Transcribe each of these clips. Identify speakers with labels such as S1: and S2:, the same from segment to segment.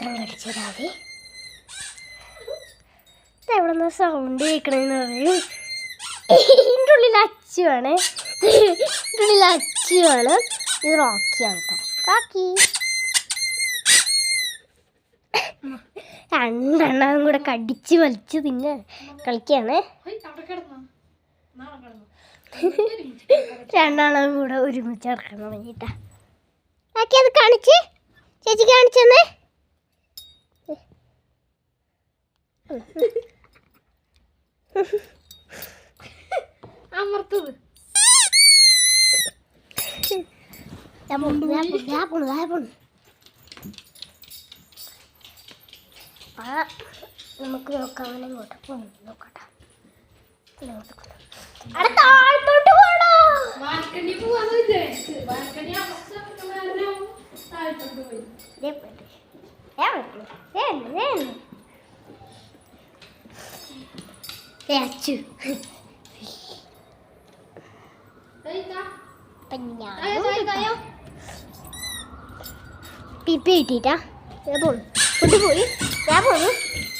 S1: കടിച്ചതാവേ എവിടെ നിന്ന് സൗണ്ട് കേൾക്കണെന്ന് പറയും. ഇതിന്റെ ഉള്ളിൽ അച്ചുവാണ് ഇതിന്റെ ഉള്ളിൽ അച്ചുവാണ് ഇത് റോക്കിയാണ് കേട്ടോ റോക്കി. രണ്ടെണ്ണം കൂടെ കടിച്ച് വലിച്ച് തിന്നെ കളിക്കുകയാണ് രണ്ടെണ്ണം കൂടെ ഒരുമിച്ച് ഇറക്കണം തുടങ്ങിട്ടാ ബാക്കി അത് കാണിച്ച്. ചേച്ചി കാണിച്ചെന്നേ.
S2: അമർത്തത്.
S1: നമുക്ക് നോക്കാം ഇങ്ങോട്ട് പോയി നോക്കട്ടെ. താഴത്തോട്ട് പോണോ
S2: ബാൽക്കണി പോവാന്ന് വിചാരിച്ചു. ബാൽക്കണി അവസ്ഥ താഴ്ത്തോട്ട് പോയി.
S1: അച്ചു പിപ്പി കിട്ടിയിട്ടാ പോണു ഫുഡ് പോയി ഞാൻ പോണു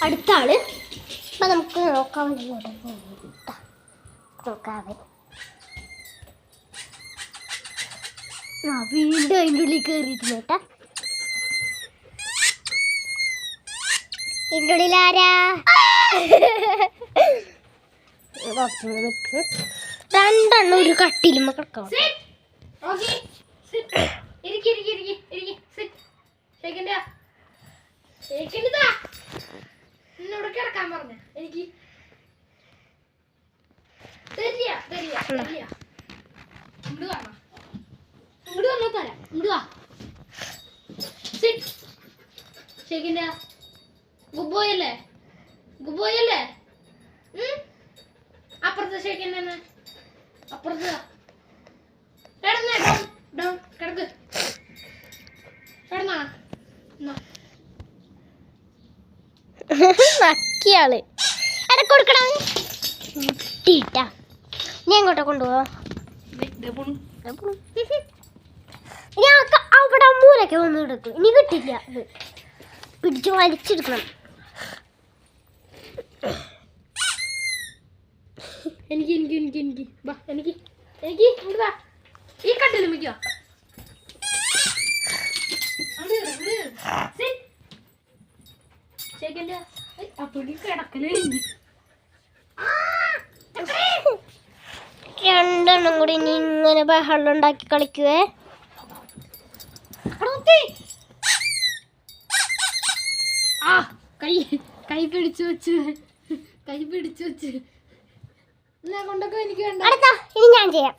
S1: അടുത്ത ആൾ അപ്പം നമുക്ക് നോക്കാൻ വേണ്ടി നോക്കാവേ ആ വീണ്ടും അതിന്റെ ഉള്ളിൽ കയറിയിട്ടില്ല കേട്ടാ ഇതിന്റെ ഉള്ളിൽ ആരാ രണ്ടെണ്ണം ഒരു കട്ടിലുമ്മ കിടക്കാം
S2: എന്നോട് കിടക്കാൻ പറഞ്ഞ. എനിക്ക് തരില്ല ഇങ്ങോട്ട് കാണാം ഇങ്ങോട്ട് തരാം ഇങ്ങോട്ട് വാ. ഷേക്കിന്റെ ഗുഡ് ബോയ് അല്ലേ? ഗുഡ് അപ്പുറത്ത് ഉം? അപ്പുറത്തെ. കിടന്നേ ഡൗൺ കിടക്ക്. കിടന്നാ.
S1: നക്കിയാൾ നീ എങ്ങോട്ടാ കൊണ്ടുപോവാ? ആക്ക അവിടെ മൂലൊക്കെ വന്ന് കിടക്കും. ഇനി കിട്ടില്ല പിടിച്ചു വലിച്ചെടുക്കണം.
S2: എനിക്ക് എനിക്ക് എനിക്ക് എനിക്ക്. ബാ എനിക്ക് എനിക്ക് ഇങ്ങോട്ട് വാ. ഈ കട്ടിൽ മിക്കോ അപ്പൊടി കിടക്കൽ
S1: രണ്ടെണ്ണം കൂടി ഇനി ഇങ്ങനെ ബഹളം ഉണ്ടാക്കി കളിക്കുവേ.
S2: ആ കൈ കൈ പിടിച്ചു വെച്ച്. കൈ പിടിച്ചു വെച്ച്. കൊണ്ടൊക്കെ എനിക്ക് വേണ്ട.
S1: ഇനി ഞാൻ ചെയ്യാം.